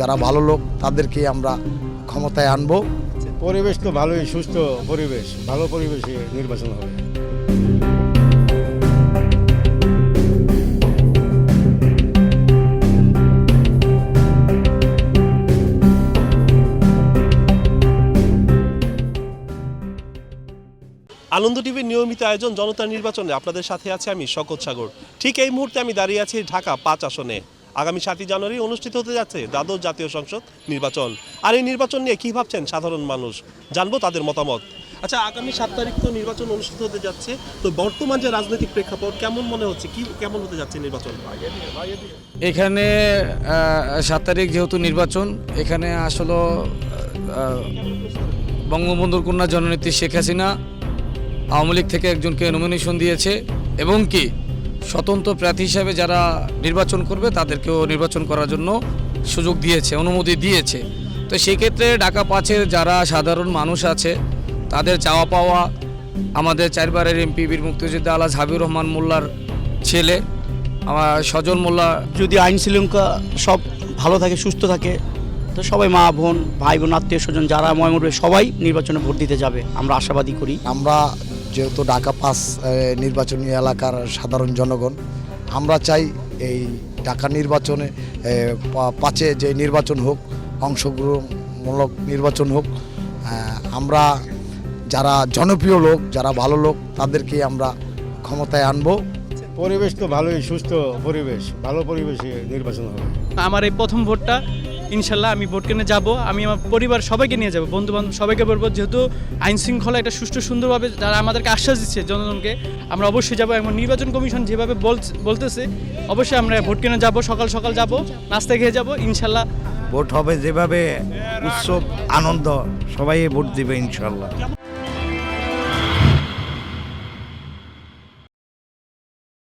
যারা ভালো লোক তাদেরকে আমরা ক্ষমতায় আনব। পরিবেশ তো ভালোই সুস্থ পরিবেশ ভালো পরিবেশে নির্বাচন হবে। আনন্দ টিভির নিয়মিত আয়োজন জনতা নির্বাচনে। আপনাদের সাথে আছে আমি শকত সাগর। ঠিক এই মুহূর্তে আমি দাঁড়িয়ে আছি ঢাকা পাঁচ আসনে। আগামী সাতই জানুয়ারি অনুষ্ঠিত হতে যাচ্ছে দ্বাদশ জাতীয় সংসদ নির্বাচন। আর এই নির্বাচন নিয়ে কী ভাবছেন সাধারণ মানুষ? জানব তাদের মতামত। আচ্ছা আগামী সাত তারিখ তো নির্বাচন অনুষ্ঠিত হতে যাচ্ছে। তো বর্তমান যে রাজনৈতিক প্রেক্ষাপট, কেমন মনে হচ্ছে? কি, কেমন হতে যাচ্ছে নির্বাচন? এখানে সাত তারিখ যেহেতু নির্বাচন, এখানে আসলে বঙ্গবন্ধুর কন্যা জননেত্রী শেখ হাসিনা। আওয়ামী লীগ থেকে একজনকে নমিনেশন দিয়েছে। এবং কি? স্বতন্ত্র প্রার্থী হিসাবে যারা নির্বাচন করবে তাদেরকেও নির্বাচন করার জন্য সুযোগ দিয়েছে অনুমতি দিয়েছে। তো সেই ক্ষেত্রে ঢাকা পাঁচের যারা সাধারণ মানুষ আছে তাদের চাওয়া পাওয়া আমাদের চারবারের এমপি বীর মুক্তিযোদ্ধা আলাজ হাবিবুর রহমান মোল্লার ছেলে আমার সজল মোল্লা। যদি আইন শৃঙ্খলা সব ভালো থাকে সুস্থ থাকে তো সবাই মা বোন ভাই বোন আত্মীয় স্বজন যারা ময়মুরবে সবাই নির্বাচনে ভোট দিতে যাবে। আমরা আশাবাদী করি। আমরা যেহেতু ঢাকা পাস নির্বাচনী এলাকার সাধারণ জনগণ আমরা চাই এই ঢাকা নির্বাচনে পা- পাঁচে যে নির্বাচন হোক অংশগ্রহণমূলক নির্বাচন হোক আমরা যারা জনপ্রিয় লোক যারা ভালো লোক তাদেরকে আমরা ক্ষমতায় আনব। পরিবেশ তো ভালোই সুস্থ পরিবেশ ভালো পরিবেশে নির্বাচন হবে। আমার এই প্রথম ভোটটা ইনশাল্লাহ আমি ভোট কেনে যাব, আমি আমার পরিবার সবাইকে নিয়ে যাব বন্ধু বান্ধব সবাইকে বলব, যেহেতু আইন শৃঙ্খলা একটা সুষ্ঠু সুন্দরভাবে যারা আমাদেরকে আশ্বাস দিচ্ছে জনগণকে, আমরা অবশ্যই যাব এবং নির্বাচন কমিশন যেভাবে বলতেছে, অবশ্যই আমরা ভোট কেনে যাব, সকাল সকাল যাব নাস্তা খেয়ে যাব, ইনশাল্লাহ। ভোট হবে যেভাবে উৎসব, আনন্দ, সবাই ভোট দিবে ইনশাল্লাহ।